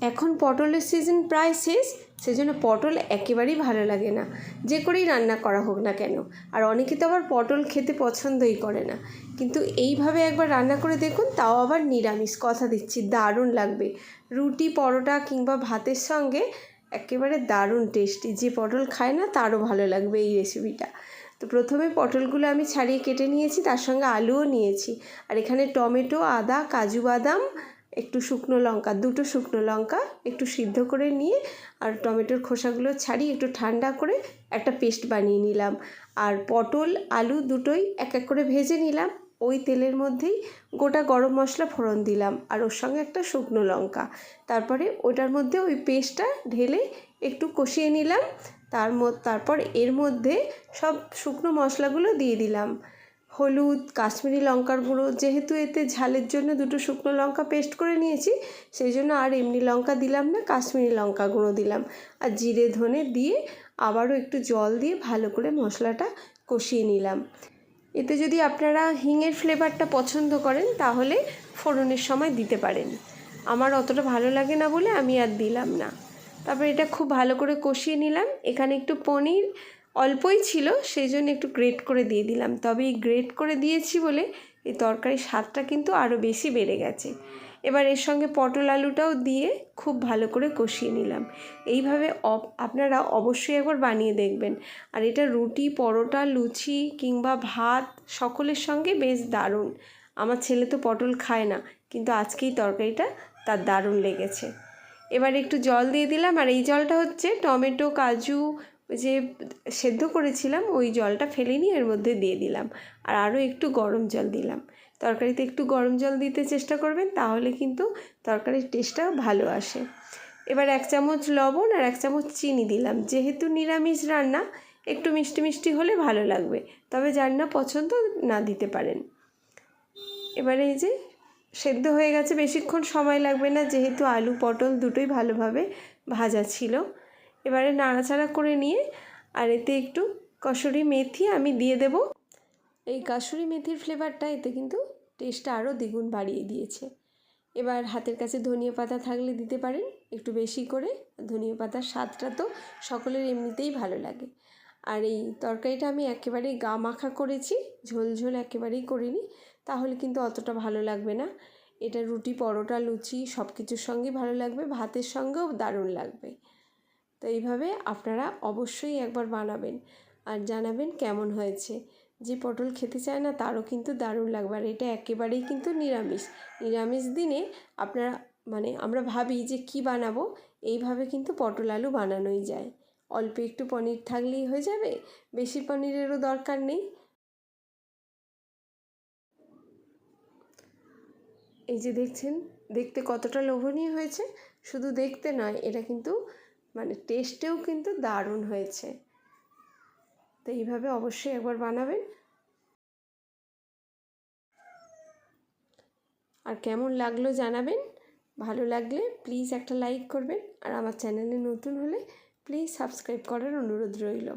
এখন পটলের সিজন প্রায় শেষ, সেজন্য পটল একেবারেই ভালো লাগে না। যে করেই রান্না করা হোক না কেন। আর অনেকে তো আবার পটল খেতে পছন্দই করে না। কিন্তু এইভাবে একবার রান্না করে দেখুন, তাও আবার নিরামিষ। কথা দিচ্ছি, দারুণ লাগবে। রুটি, পরোটা কিংবা ভাতের সঙ্গে একেবারে দারুণ টেস্টি যে পটল খায় না, তারও ভালো লাগবে এই রেসিপিটা তো প্রথমে পটলগুলো আমি ছাড়িয়ে কেটে নিয়েছি, তার সঙ্গে আলুও নিয়েছি। আর এখানে টমেটো, আদা, কাজু বাদাম একটু শুকনো লঙ্কা, দুটো শুকনো লঙ্কা একটু সিদ্ধ করে নিয়ে আর টমেটোর খোসাগুলো ছাড়িয়ে একটু ঠান্ডা করে একটা পেস্ট বানিয়ে নিলাম। আর পটল, আলু দুটোই এক এক করে ভেজে নিলাম। ওই তেলের মধ্যেই গোটা গরম মশলা ফোড়ন দিলাম আর ওর সঙ্গে একটা শুকনো লঙ্কা। তারপরে ওটার মধ্যে ওই পেস্টটা ঢেলে একটু কষিয়ে নিলাম। তার তারপর এর মধ্যে সব শুকনো মশলাগুলো দিয়ে দিলাম। হলুদ, কাশ্মীরি লঙ্কার গুঁড়ো, যেহেতু এতে ঝালের জন্য দুটো শুকনো লঙ্কা পেস্ট করে নিয়েছি, সেই জন্য আর এমনি লঙ্কা দিলাম না, কাশ্মীরি লঙ্কা গুঁড়ো দিলাম। আর জিরে ধনে দিয়ে আবারও একটু জল দিয়ে ভালো করে মশলাটা কষিয়ে নিলাম। এতে যদি আপনারা হিঙের ফ্লেভারটা পছন্দ করেন, তাহলে ফোড়নের সময় দিতে পারেন। আমার অতটা ভালো লাগে না বলে আমি আর দিলাম না। তারপর এটা খুব ভালো করে কষিয়ে নিলাম। এখানে একটু পনির অল্পই ছিল, সেই জন্য একটু গ্রেট করে দিয়ে দিলাম। তবে এই গ্রেট করে দিয়েছি বলে এই তরকারির স্বাদটা কিন্তু আরও বেশি বেড়ে গেছে। এবার এর সঙ্গে পটল আলুটাও দিয়ে খুব ভালো করে কষিয়ে নিলাম। এইভাবে আপনারা অবশ্যই একবার বানিয়ে দেখবেন। আর এটা রুটি, পরোটা, লুচি কিংবা ভাত সকলের সঙ্গে বেশ দারুণ। আমার ছেলে তো পটল খায় না, কিন্তু আজকেই তরকারিটা তার দারুণ লেগেছে। এবার একটু জল দিয়ে দিলাম, আর এই জলটা হচ্ছে টমেটো, কাজু যে সেদ্ধ করেছিলাম, ওই জলটা ফেলে নিয়ে এর মধ্যে দিয়ে দিলাম। আর আরও একটু গরম জল দিলাম। তরকারিতে একটু গরম জল দিতে চেষ্টা করবেন, তাহলে কিন্তু তরকারির টেস্টটা ভালো আসে। এবার এক চামচ লবণ আর এক চামচ চিনি দিলাম। যেহেতু নিরামিষ রান্না, একটু মিষ্টি মিষ্টি হলে ভালো লাগবে, তবে যার না পছন্দ না দিতে পারেন। এবারে এই যে সেদ্ধ হয়ে গেছে, বেশিক্ষণ সময় লাগবে না, যেহেতু আলু পটল দুটোই ভালোভাবে ভাজা ছিল। এবারে নাড়াচাড়া করে নিয়ে আর এতে একটু কসুরি মেথি আমি দিয়ে দেব। এই কাসুরি মেথির ফ্লেভারটা এতে কিন্তু টেস্টটা আরও দ্বিগুণ বাড়িয়ে দিয়েছে। এবার হাতের কাছে ধনিয়া পাতা থাকলে দিতে পারেন একটু বেশি করে। ধনিয়া পাতার স্বাদটা তো সকলের এমনিতেই ভালো লাগে। আর এই তরকারিটা আমি একেবারেই গা মাখা করেছি, ঝোল ঝোল একেবারেই করিনি, তাহলে কিন্তু অতটা ভালো লাগবে না। এটা রুটি, পরোটা, লুচি সব কিছুর সঙ্গেই ভালো লাগবে, ভাতের সঙ্গেও দারুণ লাগবে। তো এইভাবে আপনারা অবশ্যই একবার বানাবেন আর জানাবেন কেমন হয়েছে। যে পটল খেতে চায় না তারও কিন্তু দারুণ লাগবে আর এটা একেবারেই কিন্তু নিরামিষ। নিরামিষ দিনে আপনারা মানে আমরা ভাবি যে কি বানাবো, এইভাবে কিন্তু পটল আলু বানানোই যায়। অল্প একটু পনির থাকলেই হয়ে যাবে, বেশি পনিরেরও দরকার নেই। এই যে দেখছেন, দেখতে কতটা লোভনীয় হয়েছে। শুধু দেখতে নয়, এটা কিন্তু মানে টেস্টেও কিন্তু দারুণ হয়েছে। তো এইভাবে অবশ্যই একবার বানাবেন। আর কেমন লাগল জানাবেন? ভালো লাগলে প্লিজ একটা লাইক করবেন। আর আমার চ্যানেলে নতুন হলে প্লিজ সাবস্ক্রাইব করার অনুরোধ রইল।